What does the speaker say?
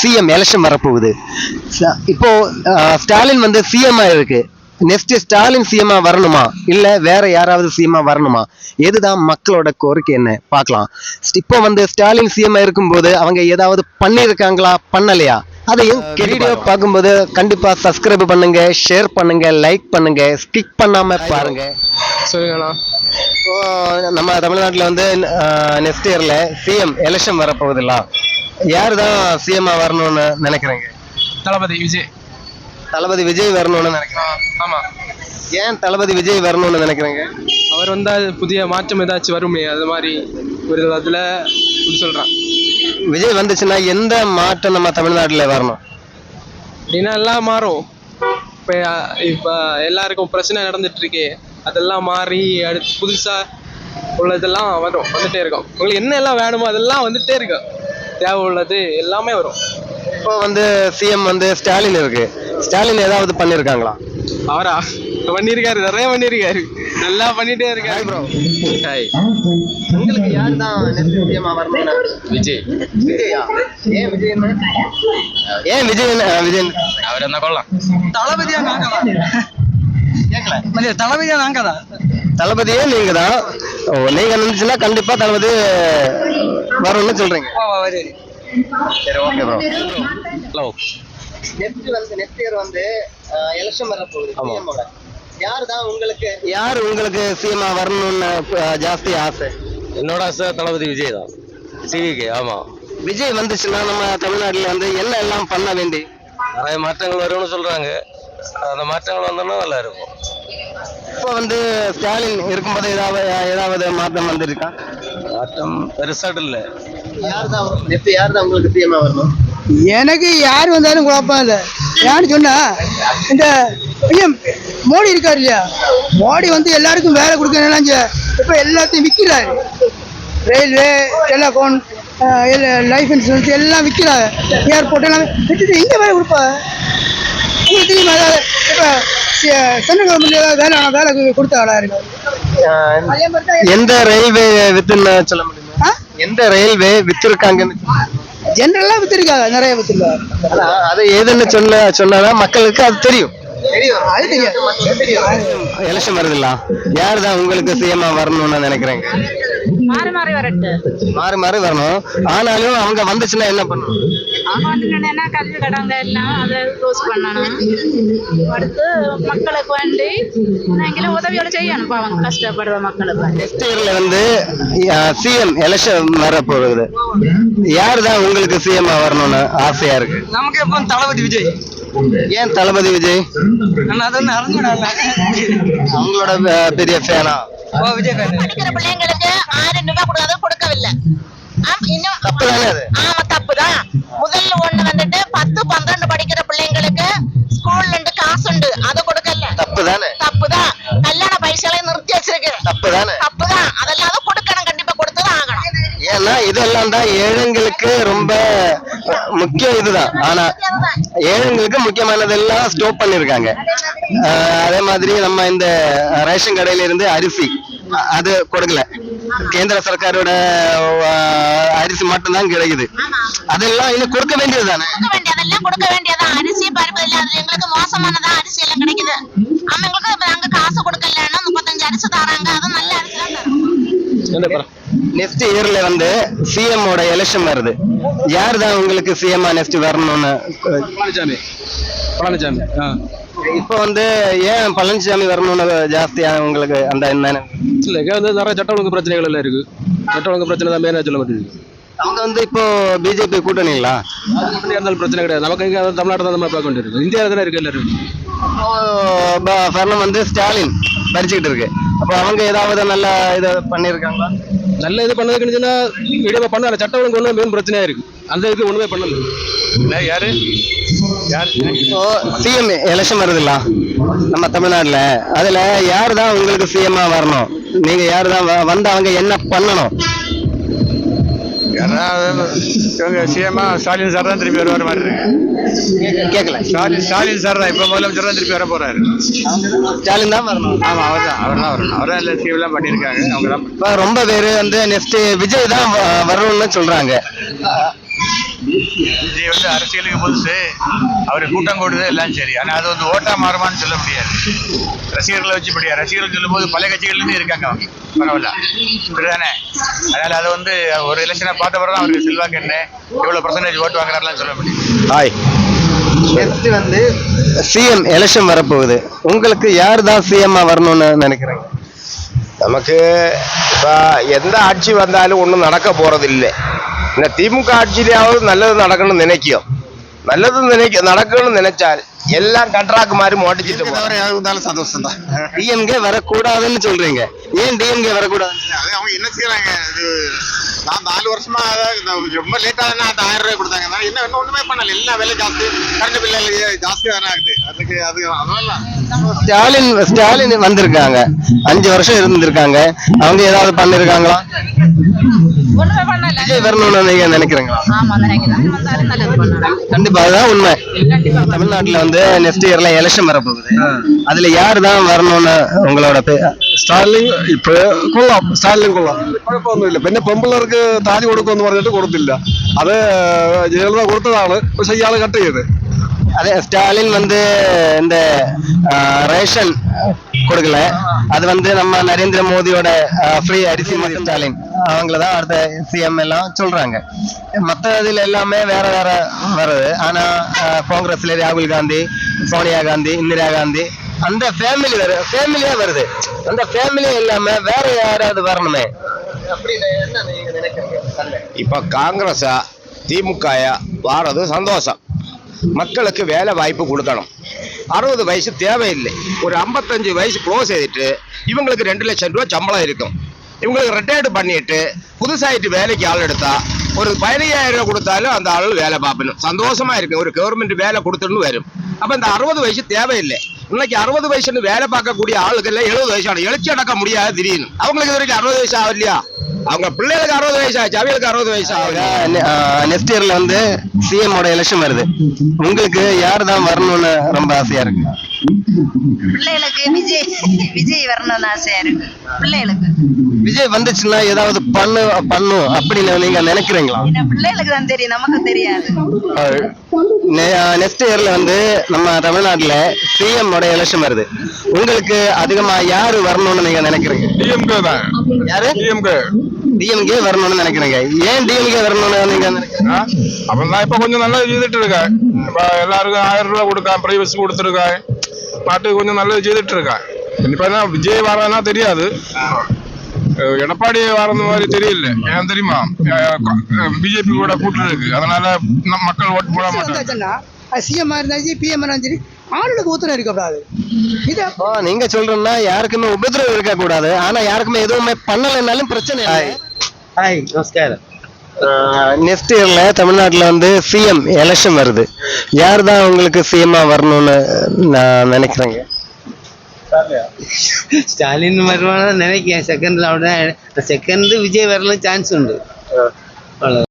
CM election வரப்போகுது. இப்போ ஸ்டாலின் வந்து சிஎம் இருக்கு. நெக்ஸ்ட் ஸ்டாலின் சிஎம் வரணுமா? இல்ல வேற யாராவது சிஎம் வரணுமா? எதுதான் மக்களோட கோரிக்கை என்ன? பார்க்கலாம். இப்போ வந்து ஸ்டாலின் சிஎம் இருக்கும்போது அவங்க ஏதாவது பண்ணியிருக்காங்களா? பண்ணலையா? அதையும் வீடியோ பார்க்கும்போது கண்டிப்பா சப்ஸ்கிரைப் பண்ணுங்க ஷேர் பண்ணுங்க லைக் பண்ணுங்க ஸ்கிக் பண்ணாம பாருங்க. சொல்லுங்கண்ணா. நம்ம தமிழ்நாட்டில் வந்து நெக்ஸ்ட் இயர்ல சிஎம் எலெக்ஷன் வரப்போகுதுல்ல. யார் தான் சிஎம் வரணும்னு நினைக்கிறீங்க? தளபதி விஜய். தளபதி விஜய் வரணும்னு நினைக்கிறேன் ஆமா. ஏன் தளபதி விஜய் வரணும்னு நினைக்கிறீங்க? அவர் வந்தால் புதிய மாற்றம் ஏதாச்சும் வருமே அது மாதிரி ஒரு அதில் சொல்கிறேன் விஜய் வந்துச்சுன்னா எந்த மாற்றம் நம்ம தமிழ்நாட்டில் வரணும்? அப்படின்னா எல்லாம் மாறும். இப்போ இப்போ எல்லாருக்கும் பிரச்சனை நடந்துட்டு இருக்கே அதெல்லாம் மாறி அடுத்து புதுசாக உள்ளதெல்லாம் வரும் வந்துட்டே இருக்கும். உங்களுக்கு என்ன எல்லாம் வேணுமோ அதெல்லாம் வந்துட்டே இருக்கும். தேவை உள்ளது எல்லாமே வரும். இப்போ வந்து சிஎம் வந்து ஸ்டாலின் இருக்கு. ஸ்டாலின் ஏதாவது பண்ணியிருக்காங்களா அவரா? பண்ணியிருக்காரு நிறைய பண்ணியிருக்காரு நல்லா பண்ணிட்டே இருக்காரு. ப்ரோ ஹாய் உங்களுக்கு யார் தான் நெக்ஸ்ட் சிஎம் வரணும்னு விஜய். விஜயா? ஏன் விஜய் ஏன் விஜய் விஜய் அவர் என்ன கொள்ளலாம்? தளபதியா நாங்க கேட்கல தளபதியா நாங்க தான் தளபதியே நீங்க தான் ஓ நீங்க நினைச்சுன்னா கண்டிப்பா தளபதி வரும்னு சொல்றீங்க. சரி ஓகே ப்ரோ ஹலோ நெக்ஸ்ட் வந்து நெக்ஸ்ட் இயர் வந்து எலெக்ஷன் வர போகுது யார் தான் உங்களுக்கு? யார் உங்களுக்கு சிஎம் வரணும்னு ஜாஸ்தி ஆசை? என்னோட ஆசை தளபதி விஜய் தான். சிவிகே ஆமா. விஜய் வந்துச்சுன்னா நம்ம தமிழ்நாட்டுல வந்து என்ன எல்லாம் பண்ண வேண்டி? நிறைய மாற்றங்கள் வரும்னு சொல்றாங்க. அந்த மாற்றங்கள் வந்தோம்னா நல்லா இருக்கும். இப்போ வந்து ஸ்டாலின் இருக்கும்போது ஏதாவது ஏதாவது மாற்றம் வந்திருக்கா? மாற்றம் பெருசாட்டு இல்லை. யார் தான் யார் தான் உங்களுக்கு சிஎம் வரணும்? எனக்கு யார் வந்தாலும் குழப்பம் இல்லை. ஏன்னு சொன்னா இந்த ஐயா மோடி இருக்காரு இல்லையா? மோடி வந்து எல்லாருக்கும் வேலை கொடுக்கணும் இப்போ எல்லாத்தையும் விற்கிறாரு ரயில்வே டெலிஃபோன் லைஃப் இன்சூரன்ஸ் எல்லாம் விற்கிறாங்க ஏர்போர்ட் எல்லாம் விட்டுட்டு எங்கே வேலை கொடுப்பா? உங்களுக்கு தெரியுமா? இப்போ சென்ட்ரல் கவர்மெண்ட் ஏதாவது வேலை வேலை கொடுத்த இருக்கு எந்த ரயில்வே வித்துன்னு சொல்ல முடியுமா? எந்த ரயில்வே வித்திருக்காங்கன்னு? ஜென்ரலாக விற்றுருக்காங்க நிறைய விற்றுருக்காங்க அதான், அது எதுன்னு சொல்ல சொன்னாதான் மக்களுக்கு அது தெரியும். எலெக்ஷன் வருதுல்ல? யார் தான் உங்களுக்கு சிஎம் வரணும்னு நினைக்கிறேங்க? மாறி மாறி வரணும். ஆனாலும் அவங்க வந்துச்சுன்னா என்ன பண்ணணும்? அவங்க வந்துட்டேன்னா கல்வி கடங்க? எல்லாம் அதை க்ளோஸ் பண்ணணும். அடுத்து மக்களுக்கு வேண்டி எங்களும் உதவியோட செய்யணும். பாவம் கஷ்டப்படுற மக்களுக்கு நெக்ஸ்ட் இயர்ல வந்து சிஎம் எலெக்ஷன் வர போகுது யார் தான் உங்களுக்கு சிஎம்மா வரணும்னு ஆசையா இருக்கு? நமக்கு எப்போ தளபதி விஜய். ஏன் தளபதி விஜய்? அவங்களோட பெரிய ஃபேனா படிக்கிற பிள்ளைங்களுக்கு ஆயிரம் ரூபாய் கொடுக்காத கொடுக்கவில்லை. இன்னும் ஆமா தப்புதான் முதல்ல ஒண்ணு வந்துட்டு பத்து பன்னெண்டு படிக்கிற பிள்ளைங்களுக்கு ஸ்கூல்ல இருந்து காசு உண்டு. அதை கொடுக்கல. தப்புதானே தப்புதான் கல்யாண பைசாலே நிறுத்தி வச்சிருக்கு தப்புதானே தப்புதான் அதெல்லாம் கொடுக்கணும். கண்டிப்பா கொடுத்துதான் ஆகணும். ஏன்னா இதெல்லாம் தான் ஏழைங்களுக்கு ரொம்ப முக்கியம் இதுதான். ஆனா ஏழைங்களுக்கு முக்கியமானதெல்லாம் ஸ்டோப் பண்ணிருக்காங்க. அதே மாதிரி நம்ம இந்த ரேஷன் கடையில இருந்து அரிசி அது கொடுக்கல. கேந்திர சர்க்காரோட அரிசி அரிசி மட்டும்தான் கிடைக்குது. அதெல்லாம் இன்னும் கொடுக்க வேண்டியது தானே கொடுக்க கொடுக்க வேண்டியதான் அரிசி பருப்பு இல்ல அதுல எங்களுக்கு மோசமானதா அரிசி எல்லாம் கிடைக்குது. அவங்களுக்கு எங்களுக்கு அங்க காசு கொடுக்கலன்னா முப்பத்தஞ்சு அரிசி தராங்க. அதுவும் நல்ல அரிசி தான் நெக்ஸ்ட் இயர்ல வந்து சிஎம் ஓட எலெக்ஷன் வருது. யார் தான் உங்களுக்கு சிஎம் நெக்ஸ்ட் வரணும்னு? பழனிசாமி பழனிசாமி இப்போ வந்து ஏன் பழனிசாமி வரணும்னு ஜாஸ்தியா உங்களுக்கு அந்த என்ன இல்லை நிறைய சட்ட ஒழுங்கு பிரச்சனைகள் எல்லாம் இருக்கு. சட்ட ஒழுங்கு பிரச்சனை தான் மெயினாக சொல்ல மாட்டேங்குது அவங்க வந்து இப்போ பிஜேபி கூட்டணிங்களா? அது மட்டும் இருந்தாலும் பிரச்சனை கிடையாது. நமக்கு இங்கே தமிழ்நாடு தான் நம்ம பார்க்க வேண்டியிருக்கு இந்தியாவில் தானே இருக்கு எல்லாரும். அப்போ பரணம் வந்து ஸ்டாலின் படிச்சுக்கிட்டு இருக்கு. அப்போ அவங்க ஏதாவது நல்ல இதை பண்ணியிருக்காங்களா? நல்ல இது பண்ணதுக்குன்னு சொன்னா வீடியோ பண்ணல. சட்ட ஒழுங்கு ஒன்று மெயின் பிரச்சனையா இருக்கு. அந்த இதுக்கு ஒண்ணுமே பண்ணல. என்ன யாரு? யார்? இப்போ சிஎம் எலெக்ஷன் வருதுல்ல நம்ம தமிழ்நாட்டுல. அதுல யார் தான் உங்களுக்கு சிஎம்மா வரணும்? நீங்க யார் தான் வ- வந்து அவங்க என்ன பண்ணணும்? இவங்க சிஎம்மா ஸ்டாலின் சார் தான் திருப்பி வருவார் மாதிரி இருக்கு கேட்கல ஸ்டாலின் ஸ்டாலின் சார் தான். இப்போ முதலமைச்சர் தான் திருப்பி வர போறாரு. ஸ்டாலின் தான் வரணும். ஆமா அவர் தான் அவர் தான் வரணும் அவர் தான் எல்லாம் பண்ணியிருக்காங்க. அவங்க தான் இப்போ ரொம்ப பேர் வந்து நெக்ஸ்ட் விஜய் தான் வரணும்னு சொல்றாங்க. விஜய் வந்து அரசியலுக்கு புதுசு. அவர் கூட்டம் கூடுது எல்லாம் சரி. ஆனா அது வந்து ஓட்டா மாறுமான்னு சொல்ல முடியாது. ரசிகர்களை வச்சு முடியாது ரசிகர்கள் சொல்லும்போது பல கட்சிகள்லேருந்து இருக்காங்க அவங்க. பரவாயில்ல. இப்படிதானே. அதனால அது வந்து ஒரு எலெக்ஷனை பார்த்த பிறகு தான் அவருக்கு செல்வாக்கு என்ன எவ்வளவு பர்சன்டேஜ் ஓட்டு வாங்குறாருலாம் சொல்ல முடியும். ஹாய் நெக்ஸ்ட் வந்து சிஎம் எலெக்ஷன் வரப்போகுது. உங்களுக்கு யார் தான் சிஎம்மா வரணும்னு நினைக்கிறீங்க? நமக்கு இப்போ எந்த ஆட்சி வந்தாலும் ஒன்றும் நடக்க போகிறதில்லை இந்த திமுக ஆட்சியிலாவது நல்லது நடக்கணும்னு நினைக்கும் நல்லது நினைக்க நடக்கணும்னு நினைச்சால் எல்லாம் கண்ட்ராக்கு மாதிரி மோட்டிச்சிட்டு போகும். இருந்தாலும் சந்தோஷம் தான் டிஎம்கே வரக்கூடாதுன்னு சொல்றீங்க ஏன் டிஎம்கே வரக்கூடாது அது அவங்க என்ன செய்யறாங்க இது நான் நாலு வருஷமா ரொம்ப லேட்டா தானே அந்த ஆயிரம் ரூபாய் கொடுத்தாங்க என்ன இன்னும் ஒண்ணுமே பண்ணல எல்லா வேலையும் ஜாஸ்தி கரண்ட் பில் ஜாஸ்தி தானே ஆகுது அதுக்கு அது அதெல்லாம் ஸ்டாலின் ஸ்டாலின் வந்திருக்காங்க அஞ்சு வருஷம் இருந்திருக்காங்க அவங்க ஏதாவது பண்ணிருக்காங்களா ஒண்ணுமே பண்ணல விஜய் வரணும்னு நீங்க நினைக்கிறீங்களா ஆமா நினைக்கிறேன் வந்தாலும் நல்லது பண்ணலாம் கண்டிப்பா அதுதான் உண்மை கண்டிப்பா தமிழ்நாட்டுல வந்து நெக்ஸ்ட் இயர்ல எலெக்ஷன் வரப்போகுது அதுல யார் தான் வரணும்னு உங்களோட பே- സ്റ്റാലിൻ ഇപ്പൊ കൊള്ളാം സ്റ്റാലിൻ കൊള്ളാം കുഴപ്പമൊന്നുമില്ല പിന്നെ പെമ്പിള്ളേർക്ക് താലി കൊടുക്കുമെന്ന് പറഞ്ഞിട്ട് കൊടുത്തില്ല അത് ജയലളിത കൊടുത്തതാണ് പക്ഷെ ഇയാള് കട്ട് ചെയ്ത് அதே ஸ்டாலின் வந்து இந்த ரேஷன் கொடுக்கல அது வந்து நம்ம நரேந்திர மோடியோட ஃப்ரீ அரிசி மதி ஸ்டாலின் அவங்கள தான் அடுத்த சிஎம் எல்லாம் சொல்றாங்க. மற்ற இதுல எல்லாமே வேற வேற வருது. ஆனா காங்கிரஸ்ல ராகுல் காந்தி சோனியா காந்தி இந்திரா காந்தி அந்த ஃபேமிலி வரு ஃபேமிலியே வருது. அந்த ஃபேமிலி எல்லாமே வேற யாராவது வரணுமே? இப்போ காங்கிரஸா திமுகயா வாரது சந்தோஷம். மக்களுக்கு வேலை வாய்ப்பு கொடுக்கணும். அறுபது வயசு தேவையில்லை. ஒரு ஐம்பத்தஞ்சு வயசு க்ளோஸ் செய்துட்டு இவங்களுக்கு ரெண்டு லட்சம் ரூபா சம்பளம் இருக்கும். இவங்களுக்கு ரிட்டையர்டு பண்ணிட்டு புதுசாயிட்டு வேலைக்கு ஆள் எடுத்தா ஒரு பதினையாயிரம் ரூபா கொடுத்தாலும் அந்த ஆள் வேலை பார்ப்பணும் சந்தோஷமா இருக்கு ஒரு கவர்மெண்ட் வேலை கொடுத்துன்னு வரும். அப்ப இந்த அறுபது வயசு தேவையில்லை. இன்னைக்கு அறுபது வயசுன்னு வேலை பார்க்கக்கூடிய ஆளுக்கு எழுபது வயசு எழுச்சி அடக்க முடியாது திடீர்னு. அவங்களுக்கு இது வரைக்கும் அறுபது வயசு ஆகலையா? அவங்க பிள்ளைகளுக்கு அறுபது வயசு ஆச்சு அவங்களுக்கு அறுபது வயசு ஆகுது நெக்ஸ்ட் இயர்ல வந்து சிஎம் ஓட எலெக்ஷன் வருது. உங்களுக்கு யார் தான் வரணும்னு ரொம்ப ஆசையா இருக்கு? பிள்ளைகளுக்கு விஜய் விஜய் வரணும்னு ஆசையா இருக்கு. பிள்ளைகளுக்கு. விஜய் வந்துச்சுன்னா ஏதாவது பண்ணு பண்ணும் அப்படின்னு நீங்க நினைக்கிறீங்களா? பிள்ளைகளுக்கு தான் தெரியும் நமக்கு தெரியாது. நெக்ஸ்ட் இயர்ல வந்து நம்ம தமிழ்நாட்டுல சிஎம் ஓட எலெக்ஷன் வருது. உங்களுக்கு அதிகமா யாரு வரணும்னு நீங்க நினைக்கிறீங்க? டிஎம்கே தான். யாரு? டிஎம்கே டிஎம்கே வரணும்னு நினைக்கிறீங்க. ஏன் டிஎம்கே வரணும்னு நீங்க நினைக்கிறீங்க? அவன் தான் இப்ப கொஞ்சம் நல்லா இருக்கான். இப்ப எல்லாருக்கும் ஆயிரம் ரூபாய் கொடுக்கான் பிரைவசி கொடுத்துருக்கான். பாட்டு கொஞ்சம் நல்லது செய்துட்டு இருக்கான் இப்ப என்ன விஜய் வரானா தெரியாது. எடப்பாடி வரது மாதிரி தெரியல. ஏன் தெரியுமா? பிஜேபி கூட கூட்டு இருக்கு அதனால மக்கள் ஓட்டு போட மாட்டாங்க. வந்தாச்சுன்னா அது சிஎம் இருந்தாச்சு பிஎம் இருந்தாலும் சரி ஆளுக்கு உத்தரவு இருக்கக்கூடாது இது நீங்க சொல்றேன்னா யாருக்குமே உபதிரவம் இருக்க கூடாது ஆனா யாருக்குமே எதுவுமே பண்ணலைன்னாலும் பிரச்சனை இல்லை. ஹாய் நமஸ்காரம். நெக்ஸ்ட் இயர்ல தமிழ்நாட்டுல வந்து சிஎம் எலெக்ஷன் வருது. யார் தான் உங்களுக்கு சிஎம்மா வரணும்னு நான் நினைக்கிறேங்க? ஸ்டாலின் வருவான்னு நினைக்கிறேன். செகண்ட்ல அப்படிதான் செகண்ட் விஜய் வரலாம் சான்ஸ் உண்டு.